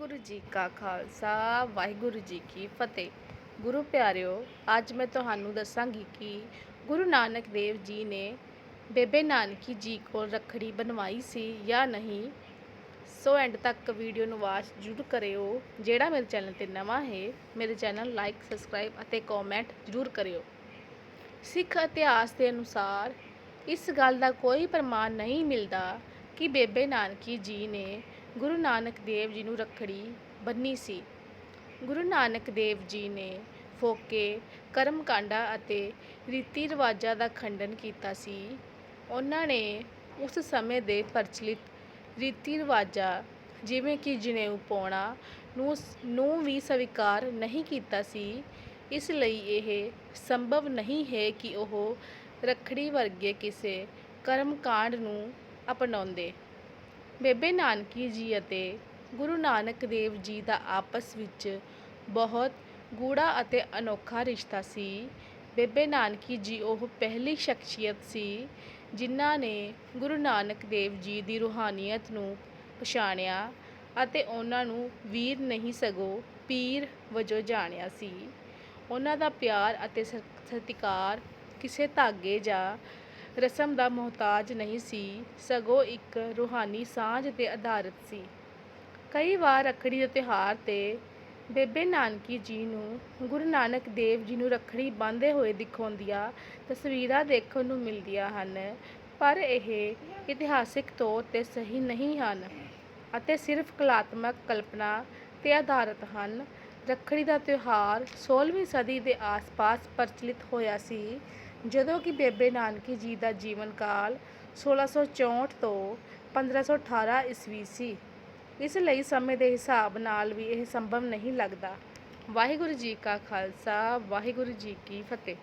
ਵਾਹਿਗੁਰੂ ਜੀ ਕਾ ਖਾਲਸਾ, ਵਾਹਿਗੁਰੂ ਜੀ ਕੀ ਫਤਿਹ। ਗੁਰੂ ਪਿਆਰਿਓ, ਅੱਜ ਮੈਂ ਤੁਹਾਨੂੰ ਦੱਸਾਂਗੀ ਕਿ ਗੁਰੂ ਨਾਨਕ ਦੇਵ ਜੀ ਨੇ ਬੇਬੇ ਨਾਨਕੀ ਜੀ ਕੋਲ ਰੱਖੜੀ ਬਣਵਾਈ ਸੀ ਜਾਂ ਨਹੀਂ, ਸੋ ਐਂਡ ਤੱਕ ਵੀਡੀਓ ਨੂੰ ਵਾਚ ਜ਼ਰੂਰ ਕਰਿਓ। ਜਿਹੜਾ ਮੇਰੇ ਚੈਨਲ ਤੇ ਨਵਾਂ ਹੈ, ਮੇਰੇ ਚੈਨਲ ਲਾਈਕ ਸਬਸਕ੍ਰਾਈਬ ਅਤੇ ਕਮੈਂਟ ਜ਼ਰੂਰ ਕਰਿਓ। ਸਿੱਖ ਇਤਿਹਾਸ ਦੇ ਅਨੁਸਾਰ ਇਸ ਗੱਲ ਦਾ ਕੋਈ ਪ੍ਰਮਾਣ ਨਹੀਂ ਮਿਲਦਾ ਕਿ ਬੇਬੇ ਨਾਨਕੀ ਜੀ ਨੇ ਗੁਰੂ ਨਾਨਕ ਦੇਵ ਜੀ ਨੂੰ ਰੱਖੜੀ ਬੰਨੀ ਸੀ। ਗੁਰੂ ਨਾਨਕ ਦੇਵ ਜੀ ਨੇ ਫੋਕੇ ਕਰਮ ਕਾਂਡਾ ਅਤੇ ਰੀਤੀ ਰਿਵਾਜਾਂ ਦਾ ਖੰਡਨ ਕੀਤਾ ਸੀ। ਉਹਨਾਂ ਨੇ ਉਸ ਸਮੇਂ ਦੇ ਪ੍ਰਚਲਿਤ ਰੀਤੀ ਰਿਵਾਜਾਂ ਜਿਵੇਂ ਕਿ ਜਨੇਊ ਪਾਉਣਾ ਨੂੰ ਨੂੰ ਵੀ ਸਵੀਕਾਰ ਨਹੀਂ ਕੀਤਾ ਸੀ। ਇਸ ਲਈ ਇਹ ਸੰਭਵ ਨਹੀਂ ਹੈ ਕਿ ਉਹ ਰੱਖੜੀ ਵਰਗੇ ਕਿਸੇ ਕਰਮ ਕਾਂਡ ਨੂੰ ਅਪਣਾਉਂਦੇ। ਬੇਬੇ ਨਾਨਕੀ ਜੀ ਅਤੇ ਗੁਰੂ ਨਾਨਕ ਦੇਵ ਜੀ ਦਾ ਆਪਸ ਵਿੱਚ ਬਹੁਤ ਗੂੜਾ ਅਤੇ ਅਨੋਖਾ ਰਿਸ਼ਤਾ ਸੀ। ਬੇਬੇ ਨਾਨਕੀ ਜੀ ਉਹ ਪਹਿਲੀ ਸ਼ਖਸੀਅਤ ਸੀ, ਜਿਨ੍ਹਾਂ ਨੇ ਗੁਰੂ ਨਾਨਕ ਦੇਵ ਜੀ ਦੀ ਰੂਹਾਨੀਅਤ ਨੂੰ ਪਛਾਣਿਆ ਅਤੇ ਉਹਨਾਂ ਨੂੰ ਵੀਰ ਨਹੀਂ ਸਗੋਂ ਪੀਰ ਵਜੋਂ ਜਾਣਿਆ ਸੀ। ਉਹਨਾਂ ਦਾ ਪਿਆਰ ਅਤੇ ਸ- ਸਤਿਕਾਰ ਕਿਸੇ ਧਾਗੇ ਜਾਂ ਰਸਮ ਦਾ ਮੁਹਤਾਜ ਨਹੀਂ ਸੀ, ਸਗੋਂ ਇੱਕ ਰੂਹਾਨੀ ਸਾਂਝ ਤੇ ਆਧਾਰਿਤ ਸੀ। ਕਈ ਵਾਰ ਰੱਖੜੀ ਦੇ ਤਿਉਹਾਰ ਤੇ ਬੇਬੇ ਨਾਨਕੀ ਜੀ ਨੂੰ ਗੁਰੂ ਨਾਨਕ ਦੇਵ ਜੀ ਨੂੰ ਰੱਖੜੀ ਬੰਨ੍ਹਦੇ ਹੋਏ ਦਿਖਾਉਂਦੀਆਂ ਤਸਵੀਰਾਂ ਦੇਖਣ ਨੂੰ ਮਿਲਦੀਆਂ ਹਨ, ਪਰ ਇਹ ਇਤਿਹਾਸਿਕ ਤੌਰ ਤੇ ਸਹੀ ਨਹੀਂ ਹਨ ਅਤੇ ਸਿਰਫ ਕਲਾਤਮਕ ਕਲਪਨਾ ਤੇ ਆਧਾਰਿਤ ਹਨ। ਰੱਖੜੀ ਦਾ ਤਿਉਹਾਰ 16ਵੀਂ ਸਦੀ ਦੇ ਆਸ-ਪਾਸ ਪ੍ਰਚਲਿਤ ਹੋਇਆ ਸੀ ਜਦੋਂ ਕਿ ਬੇਬੇ ਨਾਨਕੀ ਜੀ ਦਾ ਜੀਵਨ ਕਾਲ 1664 ਤੋਂ 1518 ਈਸਵੀ ਸੀ। ਇਸ ਲਈ ਸਮੇਂ ਦੇ ਹਿਸਾਬ ਨਾਲ ਵੀ ਇਹ ਸੰਭਵ ਨਹੀਂ ਲੱਗਦਾ। ਵਾਹਿਗੁਰੂ ਜੀ ਕਾ ਖਾਲਸਾ, ਵਾਹਿਗੁਰੂ ਜੀ ਕੀ ਫਤਿਹ।